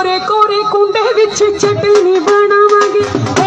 ਕੋਰੇ ਕੋਰੇ ਕੁੰਡੇ ਵਿੱਚ ਚਟਨੀ ਬਣਾਵਾਂਗੇ।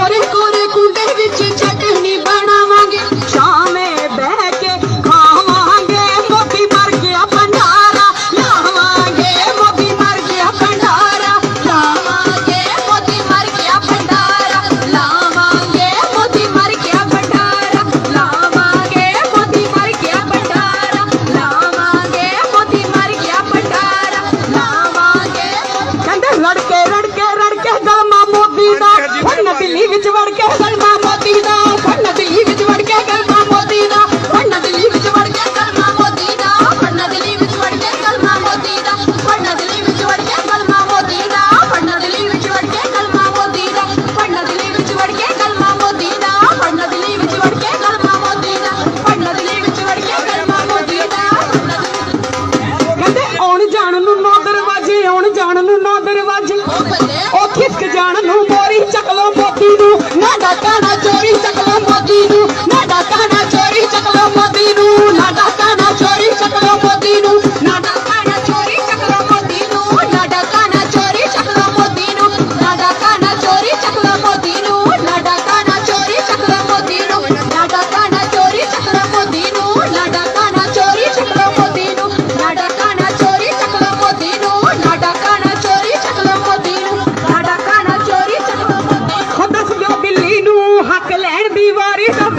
कल्याण बीमारी तो